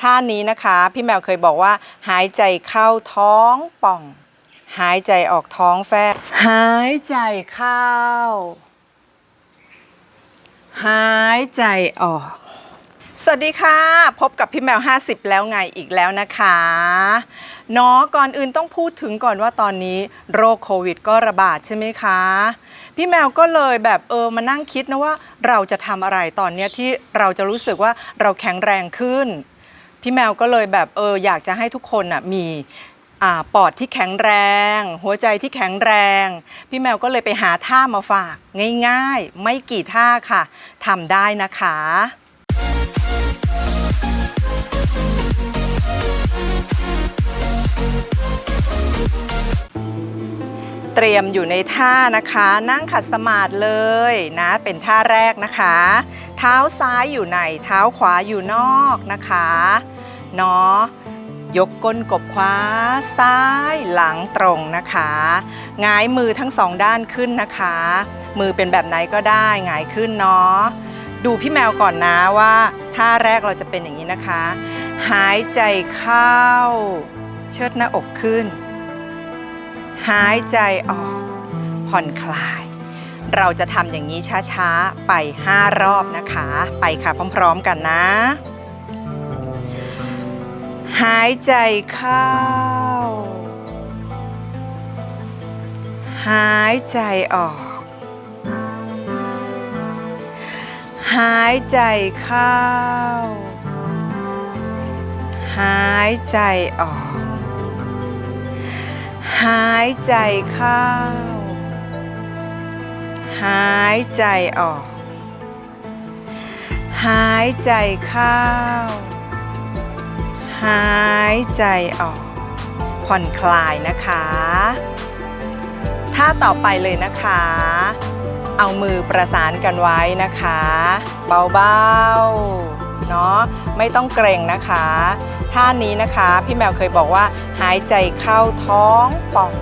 ท่านี้นะคะ พี่แมวเคยบอกว่า หายใจเข้าท้องป่อง หายใจออกท้องแฟบหายใจเข้า หายใจออก สวัสดีค่ะ พบกับพี่แมว 50 แล้วไงอีกแล้วนะคะเนาะก่อนอื่นต้องพูดถึงก่อนว่าตอนนี้โรคโควิดก็ระบาดใช่ไหมคะพี่แมวก็เลยแบบเออมานั่งคิดนะว่าเราจะทำอะไรตอนเนี้ยที่เราจะรู้สึกว่าเราแข็งแรงขึ้น พี่แมวก็เลยแบบเอออยากจะให้ทุกคนอะมีอ่าปอดที่แข็งแรง หัวใจที่แข็งแรง พี่แมวก็เลยไปหาท่ามาฝาก ง่ายๆ ไม่กี่ท่าค่ะทำได้นะคะเตรียมอยู่ในท่านะคะ นั่งขัดสมาธิเลยนะ เป็นท่าแรกนะคะ เท้าซ้ายอยู่ในเท้าขวาอยู่นอกนะคะเนาะยกก้นกบขวาซ้ายหลังตรงนะคะงายมือทั้งสองด้านขึ้นนะคะ มือเป็นแบบไหนก็ได้งายขึ้นเนาะดูพี่แมวก่อนนะว่าท่าแรกเราจะเป็นอย่างนี้นะคะ หายใจเข้า เชิดหน้าอกขึ้น หายใจออกผ่อนคลาย เราจะทำอย่างนี้ช้าๆ ไป 5 รอบนะคะ ไปค่ะพร้อมๆกันนะ หายใจเข้า หายใจออก หายใจเข้า หายใจออก หายใจเข้า หายใจออก หายใจเข้า หายใจออก ผ่อนคลายนะคะท่าต่อไปเลยนะคะ เอามือประสานกันไว้นะคะ เบาๆ เนาะไม่ต้องเกรงนะคะ ท่านี้นะคะ พี่แมวเคยบอกว่าหายใจเข้าท้องป่อง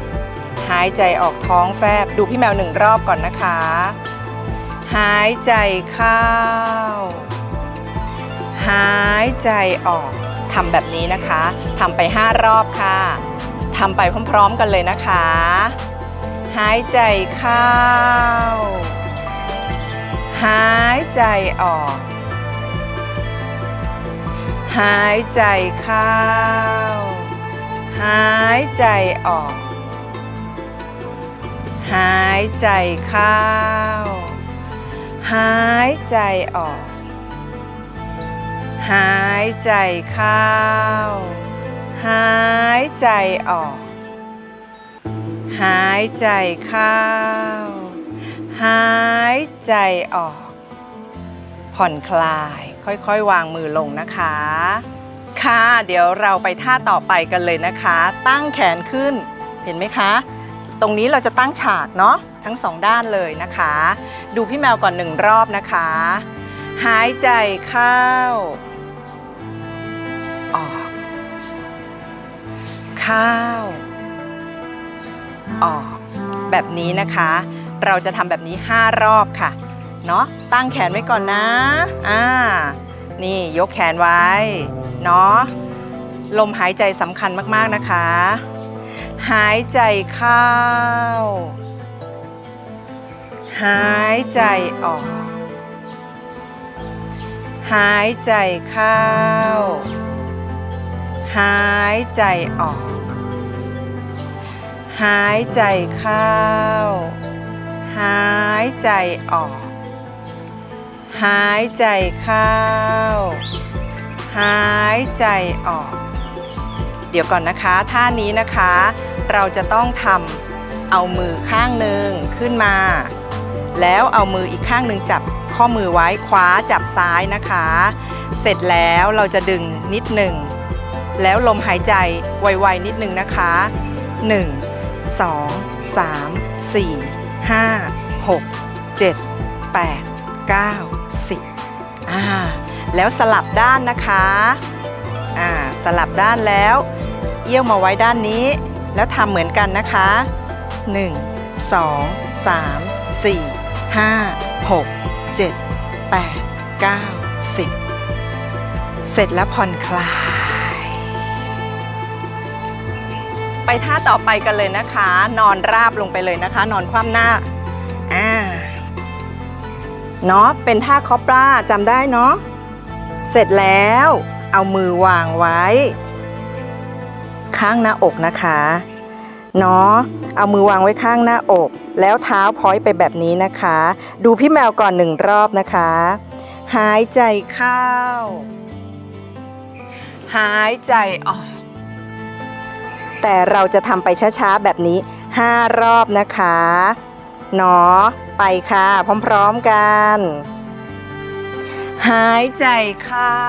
หายใจออกท้องแฟบ ดูพี่แมวหนึ่งรอบก่อนนะคะ หายใจเข้า หายใจออกทำแบบนี้นะคะทำไป 5 รอบค่ะทำไปพร้อมๆกันเลยนะคะ หายใจเข้า หายใจออก หายใจเข้า หายใจออก หายใจเข้า หายใจออก หายใจเข้า หายใจออก หายใจเข้า หายใจออก ผ่อนคลายค่อยๆ วางมือลงนะคะ ค่ะ เดี๋ยวเราไปท่าต่อไปกันเลยนะคะ ตั้งแขนขึ้น เห็นไหมคะ ตรงนี้เราจะตั้งฉากเนาะทั้งสองด้านเลยนะคะ ดูพี่แมวก่อนหนึ่งรอบนะคะ หายใจเข้า ออก เข้า ออก แบบนี้นะคะ เราจะทำแบบนี้ 5 รอบค่ะ เนาะตั้งแขนไว้ก่อนนะ อ่า นี่ยกแขนไว้ เนาะลมหายใจสำคัญมาก ๆ นะคะ หายใจเข้า หายใจออก หายใจเข้า หายใจออก หายใจเข้า หายใจออก หายใจเข้า หายใจออก เดี๋ยวก่อนนะคะท่านี้นะคะ เราจะต้องทำเอามือข้างหนึ่งขึ้นมา แล้วเอามืออีกข้างหนึ่งจับข้อมือไว้ขวาจับซ้ายนะคะ เสร็จแล้วเราจะดึงนิดหนึ่งแล้วลมหายใจไวๆนิดหนึ่งนะคะ 1 2 3 4 5 6 7 8 9 10อ่าแล้วสลับด้านนะคะอ่าสลับด้านแล้ว เอี้ยวมาไว้ด้านนี้ แล้วทำเหมือนกันนะคะ 1 2 3 4 5 6 7 8 9 10 เสร็จแล้วผ่อนคลาย ไปท่าต่อไปกันเลยนะคะ นอนราบลงไปเลยนะคะ นอนคว่ำหน้าอ่าเนาะเป็นท่าคอปราจำได้เนาะเสร็จแล้วเอามือวางไว้ ข้างหน้าอกนะคะเนาะเอามือวางไว้ข้างหน้าอก แล้วเท้าพอยไปแบบนี้นะคะ ดูพี่แมวก่อนหนึ่งรอบนะคะ หายใจเข้า หายใจออก แต่เราจะทำไปช้าๆแบบนี้ 5 รอบนะคะเนาะไปค่ะพร้อมๆกัน หายใจเข้า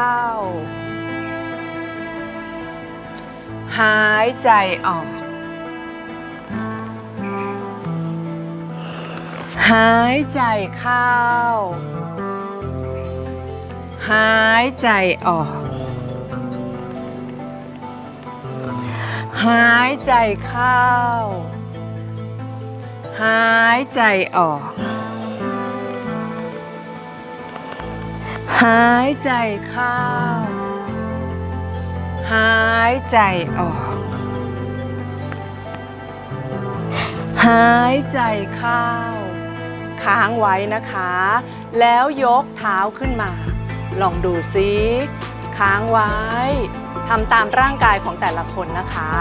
หายใจออก หายใจเข้า หายใจออก หายใจเข้า หายใจออก หายใจเข้า หายใจออก หายใจเข้า ค้างไว้นะคะ แล้วยกเท้าขึ้นมา ลองดูซิค้างไว้ทำตามร่างกายของแต่ละคนนะคะ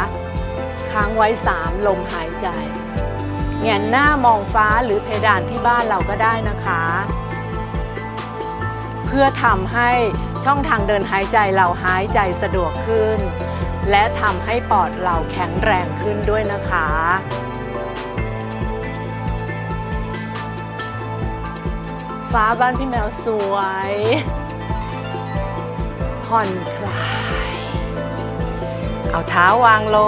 ค้างไว้สามลมหายใจแงนหน้ามองฟ้าหรือเพดานที่บ้านเราก็ได้นะคะ พื่อทำให้ช่องทางเดินหายใจเราหายใจสะดวกขึ้น และทำให้ปอดเราแข็งแรงขึ้นด้วยนะคะฟ้าบ้านพี่แมวสวยผ่อนคลาย เอาเท้าวางล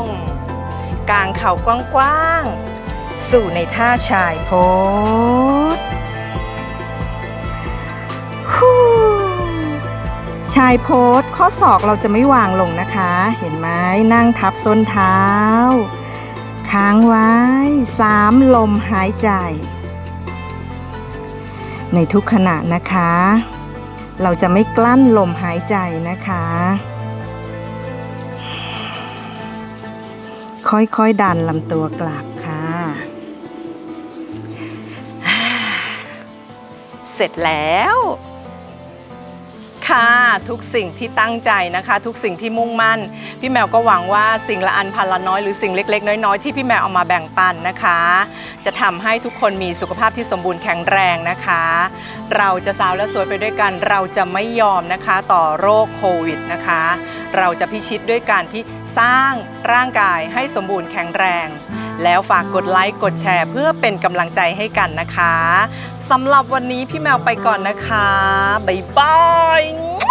ง กางเข่ากว้างๆ สู่ในท่าชายโพส ชายโพสข้อศอกเราจะไม่วางลงนะคะ เห็นไหมนั่งทับส้นเท้า ค้างไว้สามลมหายใจ ในทุกขณะนะคะ เราจะไม่กลั้นลมหายใจนะคะ ค่อยๆดันลำตัวกลับค่ะ เสร็จแล้ว ค่ะ ทุกสิ่งที่ตั้งใจนะคะ ทุกสิ่งที่มุ่งมั่น พี่แมวก็หวังว่าสิ่งละอันพันละน้อยหรือสิ่งเล็ก ๆ น้อยๆที่พี่แมวเอามาแบ่งปันนะคะ จะทำให้ทุกคนมีสุขภาพที่สมบูรณ์แข็งแรงนะคะ เราจะสาวและสวยไปด้วยกัน เราจะไม่ยอมนะคะต่อโรคโควิดนะคะ เราจะพิชิตด้วยการที่สร้างร่างกายให้สมบูรณ์แข็งแรง แล้วฝากกดไลค์กดแชร์เพื่อเป็นกำลังใจให้กันนะคะสำหรับวันนี้พี่แมวไปก่อนนะคะ บ๊ายบาย